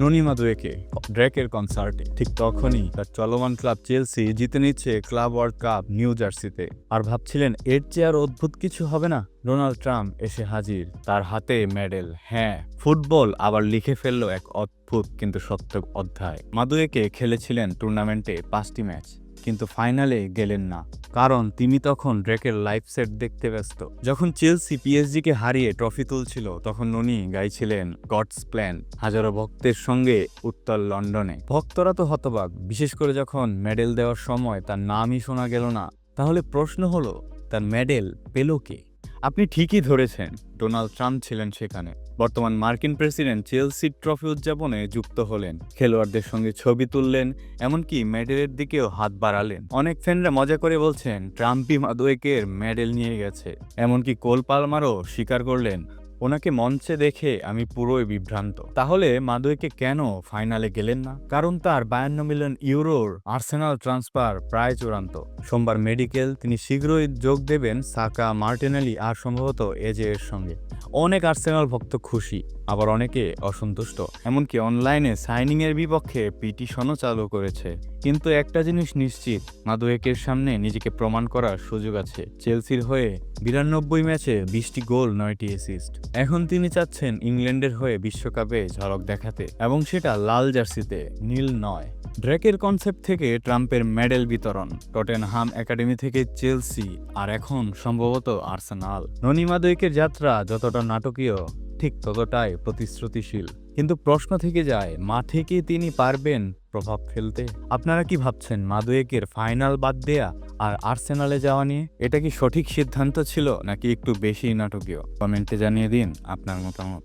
ননি দুয়েকে। ড্রেকের কনসার্টে। ঠিক তখনই তার চলমান ক্লাব চেলসি জিতে নিচ্ছে ক্লাব ওয়ার্ল্ড কাপ নিউ জার্সিতে। আর ভাবছিলেন, এর চেয়ে আর অদ্ভুত কিছু হবে না? ডোনাল্ড ট্রাম্প এসে হাজির। তার হাতে মেডেল হ্যাঁ। ফুটবল আবার লিখে ফেলল এক অদ্ভুত কিন্তু সত্য অধ্যায়। মাদুয়েকে খেলেছিলেন টুর্নামেন্টে পাঁচটি ম্যাচ। কিন্তু ফাইনালে গেলেন না। কারণ তিনি তখন ড্রেকের লাইফ সেট দেখতে ব্যস্ত। যখন চেলসি পিএসজিকে হারিয়ে ট্রফি তুলছিল, তখন উনি গাইছিলেন গডস প্ল্যান। হাজারো ভক্তের সঙ্গে উত্তর লন্ডনে। ভক্তরা তো হতবাক, বিশেষ করে যখন মেডেল দেওয়ার সময় তার নামই শোনা গেল না। তাহলে প্রশ্ন হলো, তার মেডেল পেল কে? আপনি ঠিকই ধরেছেন, ডোনাল্ড ট্রাম্প ছিলেন সেখানে। বর্তমান মার্কিন প্রেসিডেন্ট চেলসি ট্রফি উদযাপনে যুক্ত হলেন। খেলোয়াড়দের সঙ্গে ছবি তুললেন, এমনকি মেডেলের দিকেও হাত বাড়ালেন। অনেক ফ্যানরা মজা করে বলছেন, ট্রাম্পি মাদুয়েকের মেডেল নিয়ে গেছে। এমনকি কোল পালমারও স্বীকার করলেন ওনাকে মঞ্চে দেখে আমি পুরোই বিভ্রান্ত। তাহলে মাদুয়েকে কেন ফাইনালে গেলেন না? কারণ তার বায়ান্ন মিলিয়ন ইউরোর আর্সেনাল ট্রান্সফার প্রায় চূড়ান্ত। সোমবার মেডিকেল, তিনি শীঘ্রই যোগ দেবেন সাকা, মার্টিনালি আর সম্ভবত এজে এর সঙ্গে। অনেক আর্সেনাল ভক্ত খুশি, আবার অনেকে অসন্তুষ্ট। এমনকি অনলাইনে সাইনিং এর বিপক্ষে পিটিশনও চালু করেছে। কিন্তু একটা জিনিস নিশ্চিত মাদুয়েকের সামনে নিজেকে প্রমাণ করার সুযোগ আছে। চেলসির হয়ে বিরানব্বই ম্যাচে বিশটি গোল, নয়টি অ্যাসিস্ট এখন তিনি চাচ্ছেন ইংল্যান্ডের হয়ে বিশ্বকাপে ঝলক দেখাতে, এবং সেটা লাল জার্সিতে, নীল নয়। ড্রেকের কনসেপ্ট থেকে ট্রাম্পের মেডেল বিতরণ, টটেনহাম একাডেমি থেকে চেলসি, আর এখন সম্ভবত আর্সেনাল। ননি মাদুয়েকের যাত্রা যতটা নাটকীয়, ঠিক ততটাই প্রতিশ্রুতিশীল। কিন্তু প্রশ্ন থেকে যায়, মাঠে কি তিনি পারবেন প্রভাব ফেলতে? আপনারা কি ভাবছেন মাদুয়েকের ফাইনাল বাদ দেয়া? আর আর্সেনালে যাওয়া নিয়ে? এটা কি সঠিক সিদ্ধান্ত ছিল, নাকি একটু বেশি নাটকীয়? কমেন্টে জানিয়ে দিন আপনার মতামত।